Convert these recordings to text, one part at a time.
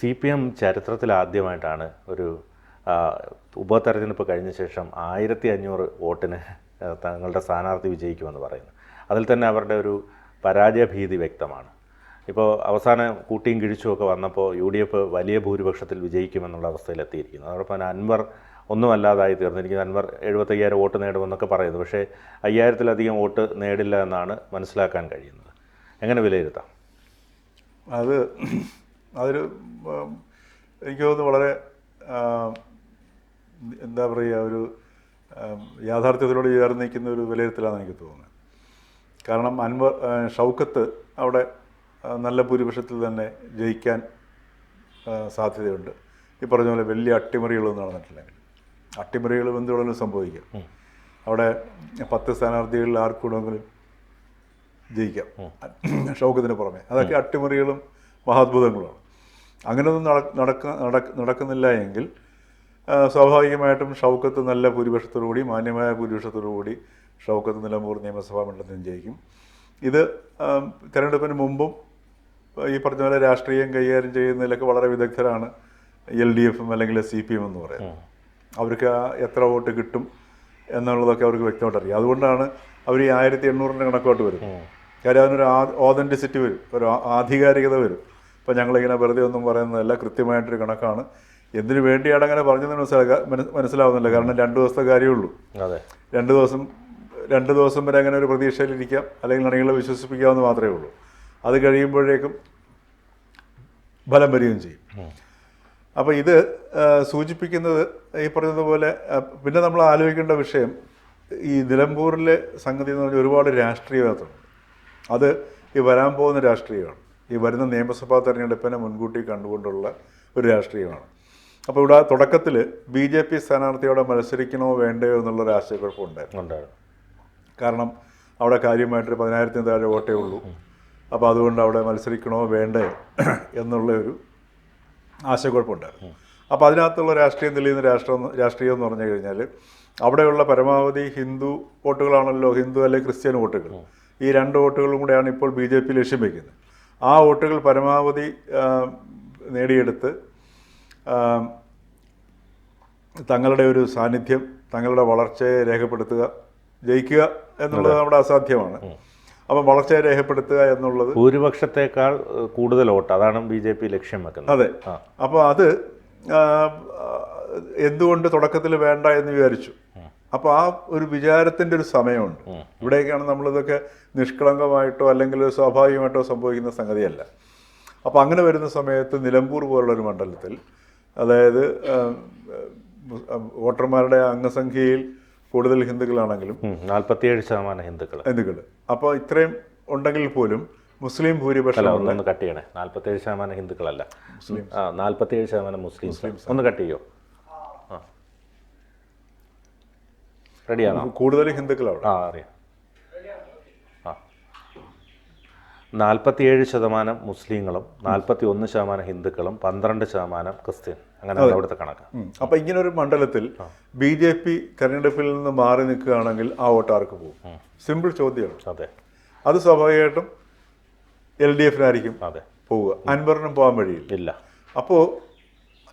C P M ചരിത്രത്തിൽ ആദ്യമായിട്ടാണ് ഒരു ഉപതെരഞ്ഞെടുപ്പ് കഴിഞ്ഞ ശേഷം ആയിരത്തി അഞ്ഞൂറ് വോട്ടിന് തങ്ങളുടെ സ്ഥാനാർത്ഥി വിജയിക്കുമെന്ന് പറയുന്നു. അതിൽ തന്നെ അവരുടെ ഒരു പരാജയ ഭീതി വ്യക്തമാണ്. ഇപ്പോൾ അവസാനം കൂട്ടിയും കിഴിച്ചുമൊക്കെ വന്നപ്പോൾ യു ഡി എഫ് വലിയ ഭൂരിപക്ഷത്തിൽ വിജയിക്കുമെന്നുള്ള അവസ്ഥയിലെത്തിയിരിക്കുന്നു. അതോടൊപ്പം തന്നെ അൻവർ ഒന്നുമല്ലാതായി തീർന്നിരിക്കുന്നു അൻവർ എഴുപത്തയ്യായിരം വോട്ട് നേടുമെന്നൊക്കെ പറയുന്നു. പക്ഷേ അയ്യായിരത്തിലധികം വോട്ട് നേടില്ല എന്നാണ് മനസ്സിലാക്കാൻ കഴിയുന്നത്. എങ്ങനെ വിലയിരുത്താം? അത് അതൊരു എനിക്ക് തോന്നുന്നു വളരെ എന്താ പറയുക ഒരു യാഥാർത്ഥ്യത്തിനോട് ചേർന്ന് നിൽക്കുന്ന ഒരു വിലയിരുത്തലാണെന്ന് എനിക്ക് തോന്നുന്നത് കാരണം അൻവർ ഷൗക്കത്ത് അവിടെ നല്ല ഭൂരിപക്ഷത്തിൽ തന്നെ ജയിക്കാൻ സാധ്യതയുണ്ട്. ഈ പറഞ്ഞ പോലെ വലിയ അട്ടിമറികളൊന്നും നടന്നിട്ടില്ലെങ്കിൽ അട്ടിമറികൾ എന്തുകൊണ്ടും സംഭവിക്കാം. അവിടെ പത്ത് സ്ഥാനാർത്ഥികളിൽ ആർക്കൂടെങ്കിലും ജയിക്കാം. ഷൗക്കത്തിന് പുറമെ. അതൊക്കെ അട്ടിമറികളും മഹാത്ഭുതങ്ങളുമാണ് അങ്ങനെയൊന്നും നട- നടക്ക നടക്ക- നടക്കുന്നില്ല എങ്കിൽ സ്വാഭാവികമായിട്ടും ഷൗക്കത്ത് നല്ല ഭൂരിപക്ഷത്തോടുകൂടി മാന്യമായ ഭൂരിപക്ഷത്തോടുകൂടി ഷൗക്കത്ത് നിലമ്പൂർ നിയമസഭാ മണ്ഡലത്തിൽ ജയിക്കും. ഇത് തിരഞ്ഞെടുപ്പിന് തെരഞ്ഞെടുപ്പിന് മുമ്പും ഈ പറഞ്ഞ പോലെ രാഷ്ട്രീയം കൈകാര്യം ചെയ്യുന്നതിലൊക്കെ വളരെ വിദഗ്ധരാണ് എൽ ഡി എഫും അല്ലെങ്കിൽ സി പി എം എന്ന് പറയുന്നത്. അവർക്ക് എത്ര വോട്ട് കിട്ടും എന്നുള്ളതൊക്കെ അവർക്ക് വ്യക്തമായിട്ട് അറിയാം അതുകൊണ്ടാണ് അവർ ഈ ആയിരത്തി എണ്ണൂറിന്റെ കണക്കോട്ട് വരും കാര്യം അതിനൊരു ഓതന്റിസിറ്റി വരും. ഒരു ആധികാരികത വരും. ഇപ്പം ഞങ്ങളിങ്ങനെ വെറുതെ ഒന്നും പറയുന്നതല്ല കൃത്യമായിട്ടൊരു കണക്കാണ്. എന്തിനു വേണ്ടിയാണ് അങ്ങനെ പറഞ്ഞതെന്ന് മനസ്സിലാക്കുക മനസ്- മനസ്സിലാവുന്നില്ല. കാരണം രണ്ട് ദിവസത്തെ കാര്യമുള്ളൂ അതെ. രണ്ട് ദിവസം രണ്ട് ദിവസം വരെ അങ്ങനെ ഒരു പ്രതീക്ഷയിലിരിക്കാം അല്ലെങ്കിൽ അണികളെ വിശ്വസിപ്പിക്കാമെന്ന് മാത്രമേ ഉള്ളൂ. അത് കഴിയുമ്പോഴേക്കും ഫലം വരികയും ചെയ്യും. അപ്പോൾ ഇത് സൂചിപ്പിക്കുന്നത് ഈ പറഞ്ഞതുപോലെ പിന്നെ നമ്മൾ ആലോചിക്കേണ്ട വിഷയം ഈ നിലമ്പൂരിലെ സംഗതി എന്ന് പറഞ്ഞാൽ ഒരുപാട് രാഷ്ട്രീയവാദമുണ്ട് അത് ഈ വരാൻ പോകുന്ന രാഷ്ട്രീയമാണ്. ഈ വരുന്ന നിയമസഭാ തെരഞ്ഞെടുപ്പിനെ മുൻകൂട്ടി കണ്ടുകൊണ്ടുള്ള ഒരു രാഷ്ട്രീയമാണ്. അപ്പോൾ ഇവിടെ തുടക്കത്തിൽ ബി ജെ പി സ്ഥാനാർത്ഥിയോടെ മത്സരിക്കണോ വേണ്ടയോ എന്നുള്ളൊരു ആശയക്കുഴപ്പമുണ്ടായിരുന്നു. ഉണ്ടായിരുന്നു. കാരണം അവിടെ കാര്യമായിട്ട് പതിനായിരത്തിന് താഴെ വോട്ടേ ഉള്ളൂ. അപ്പോൾ അതുകൊണ്ട് അവിടെ മത്സരിക്കണോ വേണ്ടേ എന്നുള്ള ഒരു ആശയക്കുഴപ്പമുണ്ടായിരുന്നു. അപ്പോൾ അതിനകത്തുള്ള രാഷ്ട്രീയം തെളിയുന്ന രാഷ്ട്രം രാഷ്ട്രീയം എന്ന് പറഞ്ഞു കഴിഞ്ഞാൽ അവിടെയുള്ള പരമാവധി ഹിന്ദു വോട്ടുകളാണല്ലോ ഹിന്ദു അല്ലെങ്കിൽ ക്രിസ്ത്യൻ വോട്ടുകൾ. ഈ രണ്ട് വോട്ടുകളും കൂടെയാണ് ഇപ്പോൾ ബി ജെ പി ലക്ഷ്യം വയ്ക്കുന്നത് ആ വോട്ടുകൾ പരമാവധി നേടിയെടുത്ത് തങ്ങളുടെ ഒരു സാന്നിധ്യം തങ്ങളുടെ വളർച്ചയെ രേഖപ്പെടുത്തുക ജയിക്കുക എന്നുള്ളത് നമ്മുടെ അസാധ്യമാണ്. അപ്പം വളർച്ചയെ രേഖപ്പെടുത്തുക എന്നുള്ളത് ഭൂരിപക്ഷത്തെക്കാൾ കൂടുതൽ വോട്ട് അതാണ് ബി ജെ പി ലക്ഷ്യം വെക്കുന്നത്. അതെ. അപ്പോൾ അത് എന്തുകൊണ്ട് തുടക്കത്തിൽ വേണ്ട എന്ന് വിചാരിച്ചു? അപ്പോൾ ആ ഒരു വിചാരത്തിന്റെ ഒരു സമയമുണ്ട്. ഇവിടെയൊക്കെയാണ് നമ്മളിതൊക്കെ നിഷ്കളങ്കമായിട്ടോ അല്ലെങ്കിൽ സ്വാഭാവികമായിട്ടോ സംഭവിക്കുന്ന സംഗതിയല്ല. അപ്പോൾ അങ്ങനെ വരുന്ന സമയത്ത് നിലമ്പൂർ പോലുള്ള ഒരു മണ്ഡലത്തിൽ അതായത് വോട്ടർമാരുടെ അംഗസംഖ്യയിൽ കൂടുതൽ ഹിന്ദുക്കളാണെങ്കിലും നാൽപ്പത്തിയേഴ് ശതമാനം ഹിന്ദുക്കൾ ഹിന്ദുക്കൾ അപ്പോൾ ഇത്രയും ഉണ്ടെങ്കിൽ പോലും മുസ്ലിം ഭൂരിപക്ഷം ഒന്ന് കട്ട് ചെയ്യണേ. നാൽപ്പത്തിയേഴ് ശതമാനം ഹിന്ദുക്കളല്ല. മുസ്ലിം നാൽപ്പത്തിയേഴ് ശതമാനം മുസ്ലിംസ്. ഒന്ന് കട്ട് ചെയ്യോ? റെഡിയാണോ? കൂടുതൽ ഹിന്ദുക്കളാണ് ആ അറിയാം. ആ. നാൽപ്പത്തിയേഴ് ശതമാനം മുസ്ലിങ്ങളും നാൽപ്പത്തി ഒന്ന് ശതമാനം ഹിന്ദുക്കളും പന്ത്രണ്ട് ശതമാനം ക്രിസ്ത്യൻ. അങ്ങനെ അവിടുത്തെ കണക്ക്. അപ്പൊ ഇങ്ങനെ ഒരു മണ്ഡലത്തിൽ ബി ജെ പി തെരഞ്ഞെടുപ്പിൽ നിന്ന് മാറി നിൽക്കുകയാണെങ്കിൽ ആ വോട്ടാർക്ക് പോകും? സിമ്പിൾ ചോദ്യമാണ്. അതെ. അത് സ്വാഭാവികമായിട്ടും എൽ ഡി എഫിനായിരിക്കും അതെ. പോവുക. അൻവറിനും പോകാൻ വഴിയില്ല. ഇല്ല. അപ്പോൾ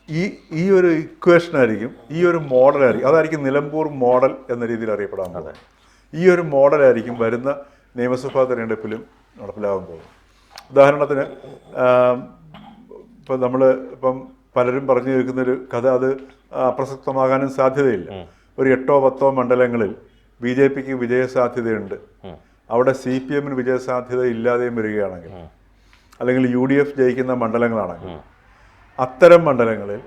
ഈ ഈ ഒരു ഇക്വേഷൻ ആയിരിക്കും ഈ ഒരു മോഡൽ ആയിരിക്കും അതായിരിക്കും നിലമ്പൂർ മോഡൽ എന്ന രീതിയിൽ അറിയപ്പെടാൻ പോകുന്നത്. ഈ ഒരു മോഡലായിരിക്കും വരുന്ന നിയമസഭാ തെരഞ്ഞെടുപ്പിലും നടപ്പിലാകാൻ പോകുന്നത്. ഉദാഹരണത്തിന് ഇപ്പം നമ്മൾ ഇപ്പം പലരും പറഞ്ഞു കേൾക്കുന്ന ഒരു കഥ അത് അപ്രസക്തമാകാനും സാധ്യതയില്ല. ഒരു എട്ടോ പത്തോ മണ്ഡലങ്ങളിൽ ബി ജെ പിക്ക് വിജയസാധ്യതയുണ്ട് അവിടെ സി പി എമ്മിന് വിജയസാധ്യത ഇല്ലാതെയും വരികയാണെങ്കിൽ അല്ലെങ്കിൽ യു ഡി എഫ് ജയിക്കുന്ന മണ്ഡലങ്ങളാണെങ്കിൽ അത്തരം മണ്ഡലങ്ങളിൽ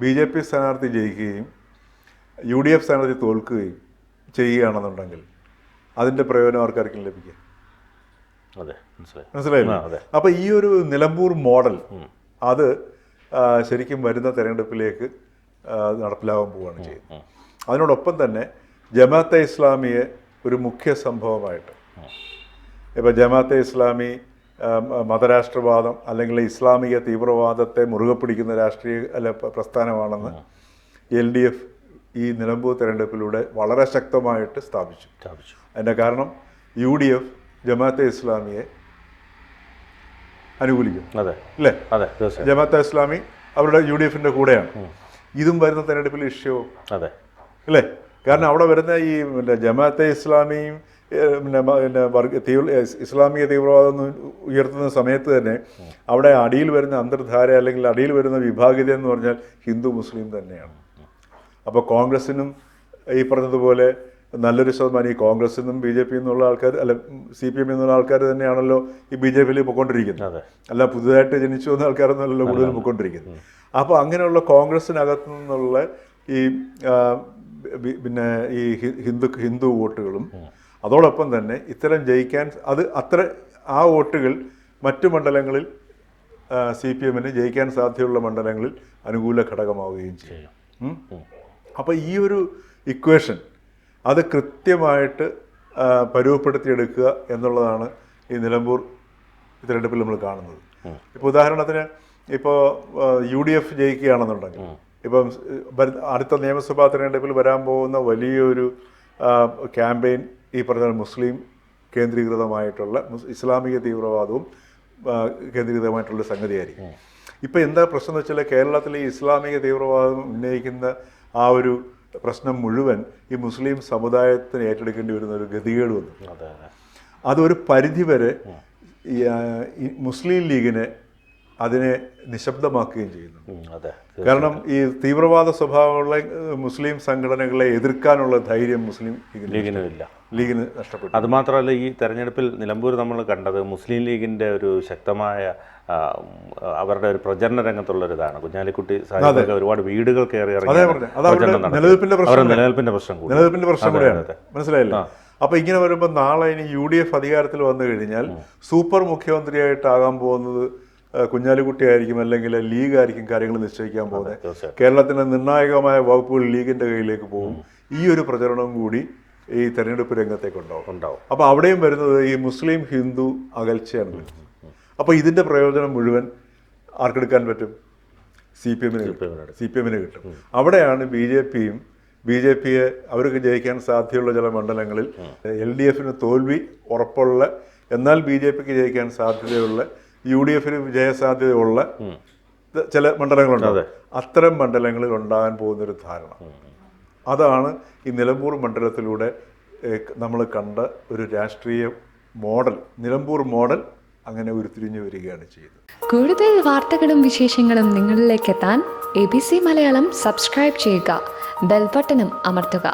ബി ജെ പി സ്ഥാനാർത്ഥി ജയിക്കുകയും യു ഡി എഫ് സ്ഥാനാർത്ഥി തോൽക്കുകയും ചെയ്യുകയാണെന്നുണ്ടെങ്കിൽ അതിന്റെ പ്രയോജനം ആർക്കാർക്കും ലഭിക്കുക? അതെ മനസ്സിലായി. മനസ്സിലായില്ലേ? അതെ. അപ്പോൾ ഈ ഒരു നിലമ്പൂർ മോഡൽ അത് ശരിക്കും വരുന്ന തെരഞ്ഞെടുപ്പിലേക്ക് നടപ്പിലാവാൻ പോവുകയാണ് ചെയ്യുന്നത്. അതിനോടൊപ്പം തന്നെ ജമാഅത്തെ ഇസ്ലാമിയെ ഒരു മുഖ്യ സംഭവമായിട്ട് ഇപ്പോൾ ജമാഅത്തെ ഇസ്ലാമി മതരാഷ്ട്രവാദം അല്ലെങ്കിൽ ഇസ്ലാമിക തീവ്രവാദത്തെ മുറുകെ പിടിക്കുന്ന രാഷ്ട്രീയ അല്ല പ്രസ്ഥാനമാണെന്ന് എൽ ഡി എഫ് ഈ നിലമ്പൂർ തെരഞ്ഞെടുപ്പിലൂടെ വളരെ ശക്തമായിട്ട് സ്ഥാപിച്ചു. സ്ഥാപിച്ചു. അതിന്റെ കാരണം യു ഡി എഫ് ജമാഅത്തെ ഇസ്ലാമിയെ അനുകൂലിക്കും. അതെ. അല്ലേ? അതെ ജമാഅത്തെ ഇസ്ലാമി അവരുടെ യു ഡി എഫിന്റെ കൂടെയാണ്. ഇതും വരുന്ന തെരഞ്ഞെടുപ്പിൽ ഇഷ്യവും അതെ. അല്ലേ? കാരണം അവിടെ വരുന്ന ഈ ജമാഅത്തെ ഇസ്ലാമിയും പിന്നെ പിന്നെ വർഗ തീവ്ര ഇസ്ലാമിക തീവ്രവാദം ഉയർത്തുന്ന സമയത്ത് തന്നെ അവിടെ അടിയിൽ വരുന്ന അന്തർധാര അല്ലെങ്കിൽ അടിയിൽ വരുന്ന വിഭാഗിത എന്ന് പറഞ്ഞാൽ ഹിന്ദു മുസ്ലിം തന്നെയാണ്. അപ്പോൾ കോൺഗ്രസിനും ഈ പറഞ്ഞതുപോലെ നല്ലൊരു ശതമാനം ഈ കോൺഗ്രസിൽ നിന്നും ബി ജെ പി എന്നുള്ള ആൾക്കാർ അല്ല സി പി എം എന്നുള്ള ആൾക്കാർ തന്നെയാണല്ലോ ഈ ബി ജെ പിയിൽ പൊയ്ക്കൊണ്ടിരിക്കുന്നത് അല്ല പുതുതായിട്ട് ജനിച്ചു വന്ന ആൾക്കാരെന്നല്ലോ കൂടുതൽ പൊയ്ക്കൊണ്ടിരിക്കുന്നത് അപ്പോൾ അങ്ങനെയുള്ള കോൺഗ്രസിനകത്തു നിന്നുള്ള ഈ പിന്നെ ഈ ഹിന്ദു ഹിന്ദു വോട്ടുകളും അതോടൊപ്പം തന്നെ ഇത്തരം ജയിക്കാൻ അത് അത്ര ആ വോട്ടുകൾ മറ്റു മണ്ഡലങ്ങളിൽ സി പി എമ്മിന് ജയിക്കാൻ സാധ്യതയുള്ള മണ്ഡലങ്ങളിൽ അനുകൂല ഘടകമാവുകയും ചെയ്യും? അപ്പോൾ ഈ ഒരു ഇക്വേഷൻ അത് കൃത്യമായിട്ട് പരുവപ്പെടുത്തിയെടുക്കുക എന്നുള്ളതാണ് ഈ നിലമ്പൂർ തിരഞ്ഞെടുപ്പിൽ നമ്മൾ കാണുന്നത്. ഇപ്പോൾ ഉദാഹരണത്തിന് ഇപ്പോൾ യു ഡി എഫ് ജയിക്കുകയാണെന്നുണ്ടെങ്കിൽ ഇപ്പം അടുത്ത നിയമസഭാ തിരഞ്ഞെടുപ്പിൽ വരാൻ പോകുന്ന വലിയൊരു ക്യാമ്പയിൻ ഈ പറഞ്ഞ മുസ്ലിം കേന്ദ്രീകൃതമായിട്ടുള്ള ഇസ്ലാമിക തീവ്രവാദവും കേന്ദ്രീകൃതമായിട്ടുള്ള സംഗതിയായിരിക്കും. ഇപ്പം എന്താ പ്രശ്നം എന്ന് വെച്ചാൽ കേരളത്തിലെ ഈ ഇസ്ലാമിക തീവ്രവാദം ഉന്നയിക്കുന്ന ആ ഒരു പ്രശ്നം മുഴുവൻ ഈ മുസ്ലിം സമുദായത്തിന് ഏറ്റെടുക്കേണ്ടി വരുന്ന ഒരു ഗതികേട് വന്നു. അതെ അതെ. അതൊരു പരിധിവരെ മുസ്ലിം ലീഗിനെ അതിനെ നിശബ്ദമാക്കുകയും ചെയ്യുന്നു. അതെ കാരണം ഈ തീവ്രവാദ സ്വഭാവമുള്ള മുസ്ലിം സംഘടനകളെ എതിർക്കാനുള്ള ധൈര്യം മുസ്ലിം ലീഗിന് ലീഗിനും ഇല്ല ലീഗിന് നഷ്ടപ്പെട്ടു. അതുമാത്രമല്ല ഈ തെരഞ്ഞെടുപ്പിൽ നിലമ്പൂർ നമ്മൾ കണ്ടത് മുസ്ലിം ലീഗിന്റെ ഒരു ശക്തമായ അവരുടെ ഒരു പ്രചരണ രംഗത്തുള്ള ഒരു ഇതാണ്. കുഞ്ഞാലിക്കുട്ടി സാഹിബൊക്കെ ഒരുപാട് വീടുകൾ കയറി നിലനിൽപ്പിന്റെ പ്രശ്നം നിലനിൽപ്പിന്റെ പ്രശ്നം കൂടെയാണ്. മനസ്സിലായില്ലേ? അപ്പൊ ഇങ്ങനെ വരുമ്പോൾ നാളെ ഇനി യു ഡി എഫ് അധികാരത്തിൽ വന്നു കഴിഞ്ഞാൽ സൂപ്പർ മുഖ്യമന്ത്രിയായിട്ടാകാൻ പോകുന്നത് ഏഹ്, കുഞ്ഞാലിക്കുട്ടി ആയിരിക്കും അല്ലെങ്കിൽ ലീഗ് ആയിരിക്കും കാര്യങ്ങൾ നിശ്ചയിക്കാൻ പോകുന്നത്. കേരളത്തിന്റെ നിർണായകമായ വകുപ്പുകൾ ലീഗിന്റെ കയ്യിലേക്ക് പോകും. ഈ ഒരു പ്രചരണവും കൂടി ഈ തെരഞ്ഞെടുപ്പ് രംഗത്തേക്ക് ഉണ്ടാവും. ഉണ്ടാവും. അപ്പോൾ അവിടെയും വരുന്നത് ഈ മുസ്ലിം ഹിന്ദു അകൽച്ചയാണ്. വരുന്നത് അപ്പോൾ ഇതിന്റെ പ്രയോജനം മുഴുവൻ ആർക്കെടുക്കാൻ പറ്റും? സി പി എമ്മിന് കിട്ടും. സി പി എമ്മിന് കിട്ടും. അവിടെയാണ് ബി ജെ പിയും ബി ജെ പിയെ അവർക്ക് ജയിക്കാൻ സാധ്യതയുള്ള ചില മണ്ഡലങ്ങളിൽ എൽ ഡി എഫിന് തോൽവി ഉറപ്പുള്ള എന്നാൽ ബി ജെ പിക്ക് ജയിക്കാൻ സാധ്യതയുള്ള യു ഡി എഫിന് വിജയസാധ്യതയുള്ള ചില മണ്ഡലങ്ങളുണ്ട്. അത്തരം മണ്ഡലങ്ങളിൽ ഉണ്ടാകാൻ പോകുന്നൊരു ധാരണ. അതാണ് ഈ നിലമ്പൂർ മണ്ഡലത്തിലൂടെ നമ്മൾ കണ്ട ഒരു രാഷ്ട്രീയ മോഡൽ. നിലമ്പൂർ മോഡൽ അങ്ങനെ ഉരുത്തിരിഞ്ഞു വരികയാണ് ചെയ്തത് കൂടുതൽ വാർത്തകളും വിശേഷങ്ങളും നിങ്ങളിലേക്ക് എത്താൻ A B C Malayalam subscribe ചെയ്യുക. ബെൽബട്ടനും അമർത്തുക.